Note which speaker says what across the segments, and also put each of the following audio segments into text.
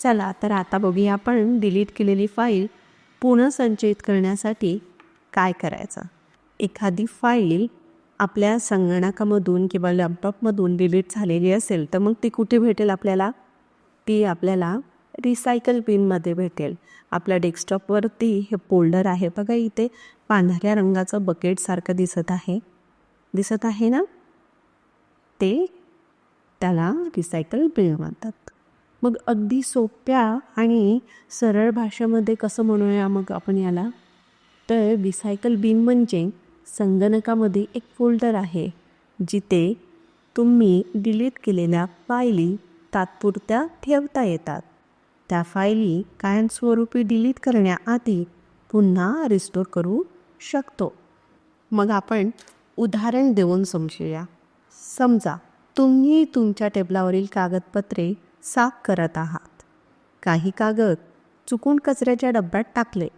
Speaker 1: चला तर आता बघूया आपण डिलीट केलेली फाईल पुनर्संचयित करण्यासाठी काय करायचं. एखादी फाईल आपल्या संगणकामधून किंवा लॅपटॉपमधून डिलीट झालेली असेल तर मग ती कुठे भेटेल आपल्याला? ती आपल्याला रिसायकल बिनमध्ये भेटेल. आपल्या डेस्कटॉपवरती हे फोल्डर आहे बघा इथे. पांढऱ्या रंगाचं बकेटसारखं दिसत आहे. दिसत आहे ना? ते त्याला रिसायकल बिन म्हणतात. मग अगदी सोप्या आणि सरळ भाषेमध्ये कसं म्हणूया मग आपण याला? तर रिसायकल बिन म्हणजे संगणकामध्ये एक फोल्डर आहे जिथे तुम्ही डिलीट केलेल्या फायली तात्पुरत्या ठेवता येतात. त्या फायली कायमस्वरूपी डिलीट करण्याआधी पुन्हा रिस्टोर करू शकतो. मग आपण उदाहरण देऊन समजूया. समजा तुम्ही तुमच्या टेबलावरील कागदपत्रे साफ करत आहात. काही कागद चुकून कचऱ्याच्या डब्यात टाकले.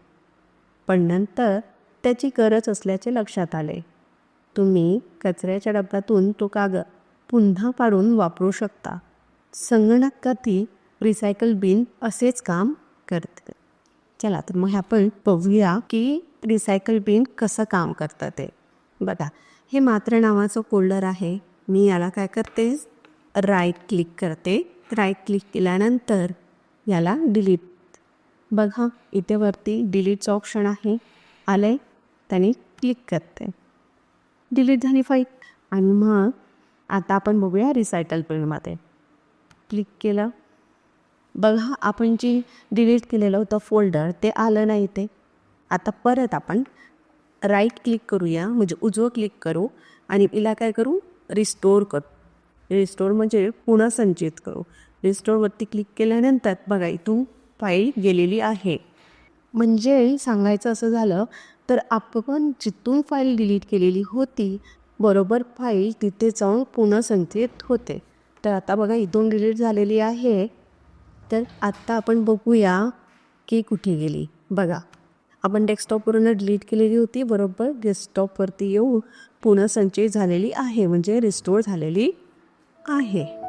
Speaker 1: पण नंतर त्याची गरज असल्याचे लक्षात आले. तुम्ही कचऱ्याच्या डब्यातून तो कागद पुन्हा पाडून वापरू शकता. संगणकातील रिसायकल बिन असेच काम करते. चला तर मग आपण बघूया की रिसायकल बिन कसं काम करतं ते. बघा हे मात्र नावाचं फोल्डर आहे. मी याला काय करते राईट क्लिक करते. राईट क्लिक केल्यानंतर याला डिलीट बघा इथे वरती डिलीटचं ऑप्शन आहे. आलं आहे त्याने क्लिक करते. डिलीट झाली फाईल आणि मग आता आपण बघूया रिसायटल पेनमध्ये क्लिक केलं. बघा आपण जे डिलीट केलेलं होतं फोल्डर ते आलं नाही ते. आता परत आपण राईट क्लिक करूया. म्हणजे उजवं क्लिक करू. आणि हिला काय करू? रिस्टोर करू. रिस्टोर म्हणजे पुन्हा संचित करू. रिस्टोरवरती क्लिक केल्यानंतर बघा इथून फाईल गेलेली आहे. म्हणजे सांगायचं असं झालं तर आपण जिथून फाईल डिलीट केलेली होती बरोबर फाईल तिथे जाऊन पुन्हा संचित होते. तर आता बघा इथून डिलीट झालेली आहे. तर आत्ता आपण बघूया की कुठे गेली. बघा आपण डेस्कटॉपवरून डिलीट केलेली होती बरोबर डेस्कटॉपवरती येऊन पुन्हा संचयित झालेली आहे. म्हणजे रिस्टोर झालेली आहे.